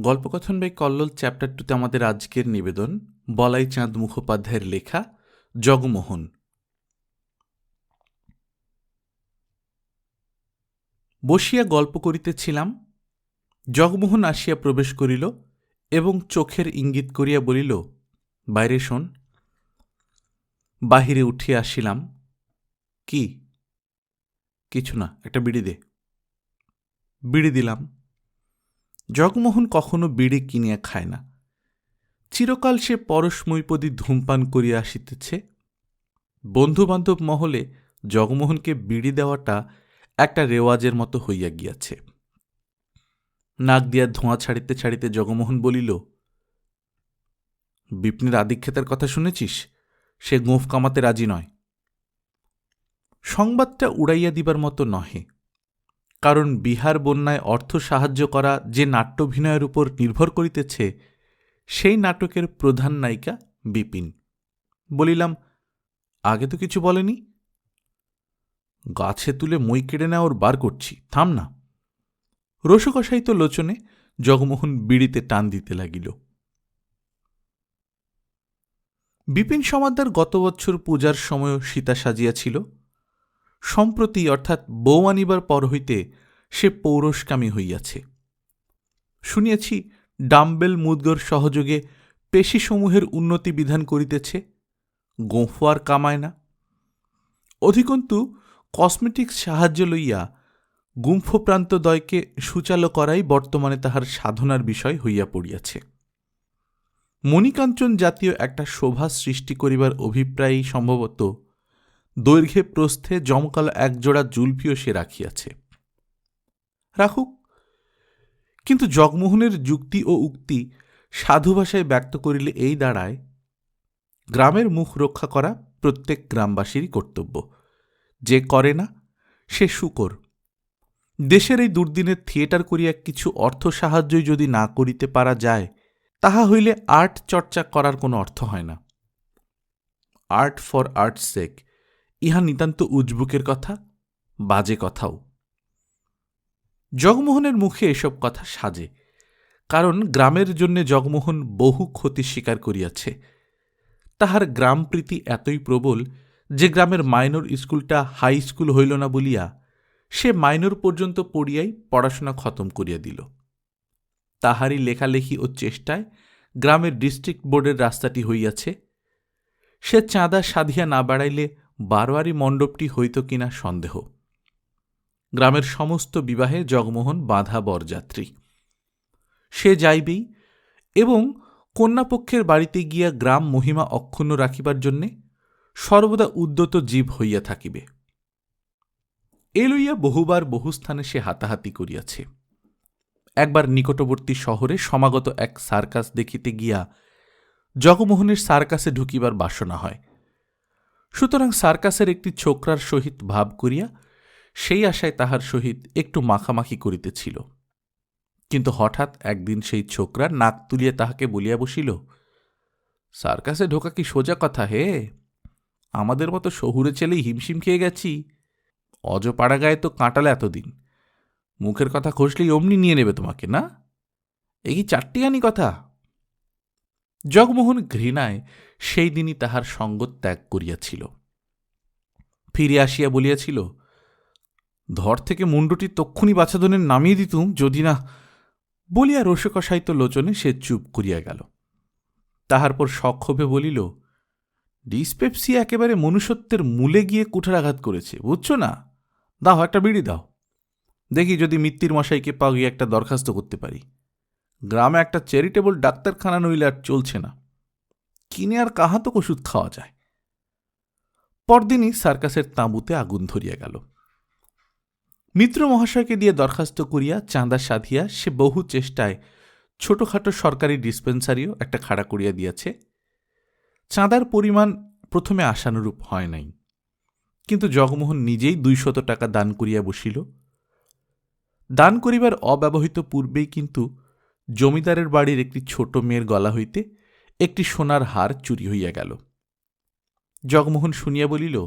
গল্পকথন by Kallol chapter টুতে আমাদের আজকের নিবেদন, বলাই চাঁদ মুখোপাধ্যায়ের লেখা, জগমোহন। বসিয়া গল্প করিতেছিলাম, জগমোহন আসিয়া প্রবেশ করিল এবং চোখের ইঙ্গিত করিয়া বলিল, বাইরে শোন, বাহিরে উঠিয়া আসিলাম। কি? কিছু না, একটা বিড়ি দে। বিড়ি দিলাম। জগমোহন কখনো বিড়ি কিনিয়া খায় না। চিরকাল সে পরশমৈপদী ধূমপান করিয়া আসিতেছে। বন্ধুবান্ধব মহলে জগমোহনকে বিড়ি দেওয়াটা একটা রেওয়াজের মতো হইয়া গিয়াছে। নাক দিয়া ধোঁয়া ছাড়িতে ছাড়িতে জগমোহন বলিল, বিপিনের আদিক্ষেতার কথা শুনেছিস? সে গোঁফ কামাতে রাজি নয়। সংবাদটা উড়াইয়া দিবার মতো নহে। কারণ বিহার বন্যায় অর্থ সাহায্য করা যে নাট্যাভিনয়ের উপর নির্ভর করিতেছে, সেই নাটকের প্রধান নায়িকা বিপিন। বলিলাম, আগে তো কিছু বলেনি? গাছে তুলে মই কেড়ে নেওয়ার বার করছি, থাম না। রসকসায়িত লোচনে জগমোহন বিড়িতে টান দিতে লাগিল। বিপিন সমাদ্দার গত বছর পূজার সময় সীতা সাজিয়াছিল। সম্প্রতি অর্থাৎ বউ আনিবার পর হইতে সে পৌরসকামী হইয়াছে। শুনিয়াছি ডাম্বেল মুদগর সহযোগে পেশিসমূহের উন্নতি বিধান করিতেছে, গোঁফো আর কামায় না। অধিকন্তু কসমেটিক্স সাহায্য লইয়া গুম্ফপ্রান্তদয়কে সুচালো করাই বর্তমানে তাহার সাধনার বিষয় হইয়া পড়িয়াছে। মণিকাঞ্চন জাতীয় একটা শোভা সৃষ্টি করিবার অভিপ্রায়ই সম্ভবত দৈর্ঘ্যে প্রস্থে জমকালো একজোড়া জুলফিও সে রাখিয়াছে। রাখুক, কিন্তু জগমোহনের যুক্তি ও উক্তি সাধু ভাষায় ব্যক্ত করিলে এই দাঁড়ায়, গ্রামের মুখ রক্ষা করা প্রত্যেক গ্রামবাসীরই কর্তব্য। যে করে না, সে শুকর দেশের এই দুর্দিনের থিয়েটার করিয়া কিছু অর্থ সাহায্যই যদি না করিতে পারা যায়, তাহা হইলে আর্ট চর্চা করার কোনো অর্থ হয় না। Art for art sake. ইহা নিতান্ত উজবুকের কথা, বাজে কথাও। জগমোহনের মুখে এসব কথা সাজে, কারণ গ্রামের জন্যে জগমোহন বহু ক্ষতি স্বীকার করিয়াছে। তাহার গ্রামপ্রীতি এতই প্রবল যে গ্রামের মাইনর স্কুলটা হাই স্কুল হইল না বলিয়া সে মাইনর পর্যন্ত পড়িয়াই পড়াশোনা খতম করিয়া দিল। তাহারই লেখালেখি ও চেষ্টায় গ্রামের ডিস্ট্রিক্ট বোর্ডের রাস্তাটি হইয়াছে। সে চাঁদা সাধিয়া না বাড়াইলে বারোয়ারি মণ্ডপটি হইত কিনা সন্দেহ। গ্রামের সমস্ত বিবাহে জগমোহন বাধা বরযাত্রী। সে যাইবেই এবং কন্যাপক্ষের বাড়িতে গিয়া গ্রাম মহিমা অক্ষুণ্ণ রাখিবার জন্যে সর্বদা উদ্যত জীব হইয়া থাকিবে। এ লইয়া বহুবার বহু স্থানে সে হাতাহাতি করিয়াছে। একবার নিকটবর্তী শহরে সমাগত এক সার্কাস দেখিতে গিয়া জগমোহনের সার্কাসে ঢুকিবার বাসনা হয়। সুতরাং সার্কাসের একটি ছোকরার সহিত ভাব করিয়া সেই আশায় তাহার সহিত একটু মাখামাখি করিতেছিল। কিন্তু হঠাৎ একদিন সেই ছোকরা নাক তুলিয়া তাহাকে বলিয়া বসিল, সার্কাসে ঢোকা কি সোজা কথা হে? আমাদের মতো শহুরে ছেলেই হিমশিম খেয়ে গেছি। অজ পাড়া গায়ে তো কাঁটালে এতদিন। মুখের কথা খসলেই অমনি নিয়ে নেবে তোমাকে, না? এ কি চারটিখানি কথা? জগমোহন ঘৃণায় সেই দিনই তাহার সঙ্গ ত্যাগ করিয়াছিল। ফিরে আসিয়া বলিয়াছিল, ধর থেকে মুন্ডটি তক্ষুনি বাছাধনের নামিয়ে দিতুম যদি না বলিয়া রসকসায়িত লোচনে সে চুপ করিয়া গেল। তাহার পর সক্ষোভে বলিল, ডিসপেপসি একেবারে মনুষ্যত্বের মূলে গিয়ে কুঠারাঘাত করেছে, বুঝছ না? দাও একটা বিড়ি দাও। দেখি যদি মিত্তির মশাইকে পাগিয়ে একটা দরখাস্ত করতে পারি। গ্রামে একটা চ্যারিটেবল ডাক্তারখানা নইলে আর চলছে না। কিনে আর কাহাতক ওষুধ খাওয়া যায়? পরদিনই সার্কাসের তাঁবুতে আগুন ধরিয়া গেল। মিত্র মহাশয়কে দিয়ে দরখাস্ত করিয়া চাঁদা সাধিয়া সে বহু চেষ্টায় ছোটখাটো সরকারি ডিসপেন্সারিও একটা খাড়া করিয়া দিয়াছে। চাঁদার পরিমাণ প্রথমে আশানুরূপ হয় নাই। কিন্তু জগমোহন নিজেই দুইশত টাকা দান করিয়া বসিল। দান করিবার অব্যবহৃত পূর্বেই কিন্তু জমিদারের বাড়ির একটি ছোট মেয়ের গলা হইতে একটি সোনার হার চুরি হইয়া গেল। জগমোহন শুনিয়া বলিল,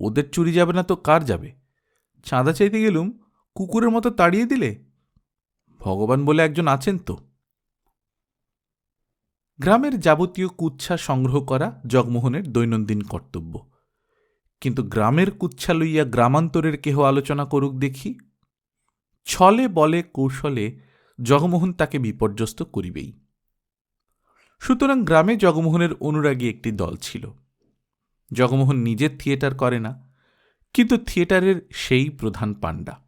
ওদের চুরি যাবে না তো কার যাবে? চাঁদা চাইতে গেলুম, কুকুরের মতো তাড়িয়ে দিলে? ভগবান বলে একজন আছেন তো? গ্রামের যাবতীয় কুচ্ছা সংগ্রহ করা জগমোহনের দৈনন্দিন কর্তব্য। কিন্তু গ্রামের কুচ্ছা লইয়া গ্রামান্তরের কেহ আলোচনা করুক দেখি। ছলে বলে কৌশলে জগমোহন তাকে বিপর্যস্ত করিবেই। সুতরাং গ্রামে জগমোহনের অনুরাগী একটি দল ছিল। জগমোহন নিজের থিয়েটার করে না, কিন্তু থিয়েটারের সেই প্রধান পাণ্ডা।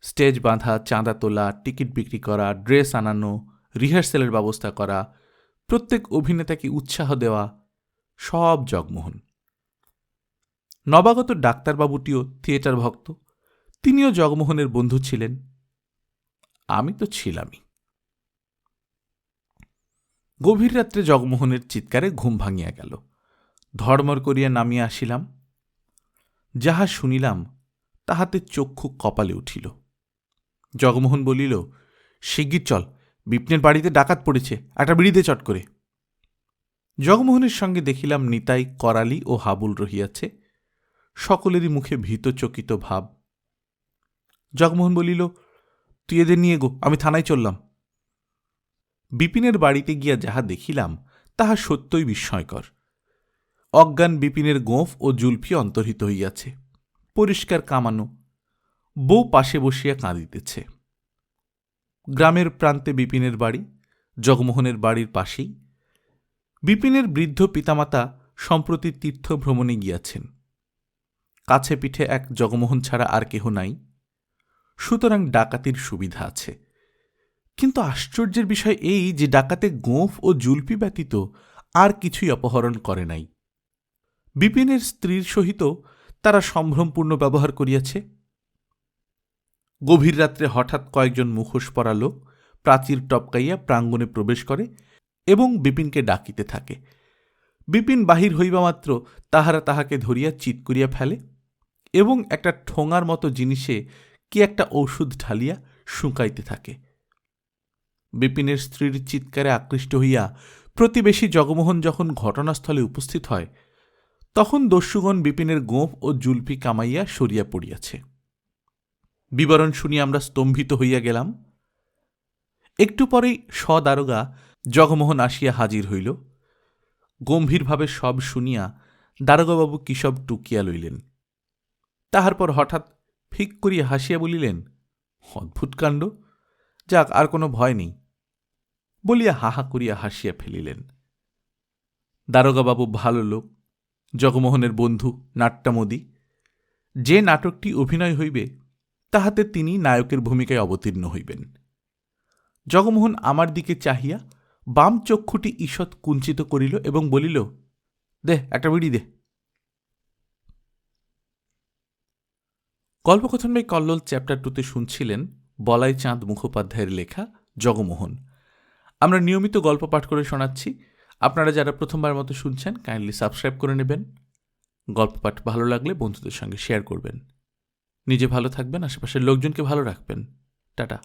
স্টেজ বাঁধা, চাঁদা তোলা, টিকিট বিক্রি করা, ড্রেস আনানো, রিহার্সেলের ব্যবস্থা করা, প্রত্যেক অভিনেতাকে উৎসাহ দেওয়া, সব জগমোহন। নবাগত ডাক্তারবাবুটিও থিয়েটার ভক্ত। তিনিও জগমোহনের বন্ধু ছিলেন। আমি তো ছিলামই। গভীর রাত্রে জগমোহনের চিৎকারে ঘুম ভাঙিয়া গেল। ধর্মর করিয়া নামিয়া আসিলাম। যাহা শুনিলাম, তাহাতে চক্ষু কপালে উঠিল। জগমোহন বলিল, শিগগির চল, বিপ্নের বাড়িতে ডাকাত পড়েছে, একটা বিড়িতে চট করে। জগমোহনের সঙ্গে দেখিলাম নিতাই করালি ও হাবুল রহিয়াছে। সকলেরই মুখে ভীতচকিত ভাব। জগমোহন বলিল তুই এদের নিয়ে গো, আমি থানায় চললাম। বিপিনের বাড়িতে গিয়া যাহা দেখিলাম, তাহা সত্যই বিস্ময়কর। অজ্ঞান বিপিনের গোঁফ ও জুলফি অন্তর্হিত হইয়াছে। পরিষ্কার কামানো, বউ পাশে বসিয়া কাঁদিতেছে। গ্রামের প্রান্তে বিপিনের বাড়ি, জগমোহনের বাড়ির পাশেই। বিপিনের বৃদ্ধ পিতামাতা সম্প্রতি তীর্থ ভ্রমণে গিয়াছেন। কাছে পিঠে এক জগমোহন ছাড়া আর কেহ নাই। সুতরাং ডাকাতির সুবিধা আছে। কিন্তু আশ্চর্যের বিষয় এই যে ডাকাতে গোঁফ ও জুলপি ব্যতীত আর কিছুই অপহরণ করে নাই। বিপিনের স্ত্রীর সহিত তারা সম্ভ্রমপূর্ণ ব্যবহার করিয়াছে। গভীর রাত্রে হঠাৎ কয়েকজন মুখোশ পরা লোক প্রাচীর টপকাইয়া প্রাঙ্গণে প্রবেশ করে এবং বিপিনকে ডাকিতে থাকে। বিপিন বাহির হইবা মাত্র তাহারা তাহাকে ধরিয়া চিৎ করিয়া ফেলে এবং একটা ঠোঙার মতো জিনিসে কি একটা ঔষধ ঢালিয়া শুকাইতে থাকে। বিপিনের স্ত্রীর চিৎকারে আকৃষ্ট হইয়া প্রতিবেশী জগমোহন যখন ঘটনাস্থলে উপস্থিত হয়, তখন দস্যুগণ বিপিনের গোঁফ ও জুলপি কামাইয়া সরিয়া পড়িয়াছে। বিবরণ শুনিয়া আমরা স্তম্ভিত হইয়া গেলাম। একটু পরেই সদারোগা জগমোহন আসিয়া হাজির হইল। গম্ভীরভাবে সব শুনিয়া দারোগাবাবু কিসব টুকিয়া লইলেন। তাহার পর হঠাৎ ফিক করিয়া হাসিয়া বলিলেন, অদ্ভুত কাণ্ড। যাক, আর কোনো ভয় নেই। বলিয়া হাহা করিয়া হাসিয়া ফেলিলেন। দারোগাবাবু ভালো লোক, জগমোহনের বন্ধু, নাট্যামোদী। যে নাটকটি অভিনয় হইবে, তাহাতে তিনি নায়কের ভূমিকায় অবতীর্ণ হইবেন। জগমোহন আমার দিকে চাহিয়া বাম চক্ষুটি ঈষৎ কুঞ্চিত করিল এবং বলিল দেহ একটা বিড়ি দে। গল্পকথন বাই কল্লোল চ্যাপ্টার টুতে শুনছিলেন বলাই চাঁদ মুখোপাধ্যায়ের লেখা জগমোহন। আমরা নিয়মিত গল্প পাঠ করে শোনাচ্ছি। আপনারা যারা প্রথমবার মতো শুনছেন কাইন্ডলি সাবস্ক্রাইব করে নেবেন। গল্প পাঠ ভালো লাগলে বন্ধুদের সঙ্গে শেয়ার করবেন। নিজে ভালো থাকবেন, আশেপাশের লোকজনকে ভালো রাখবেন। টাটা।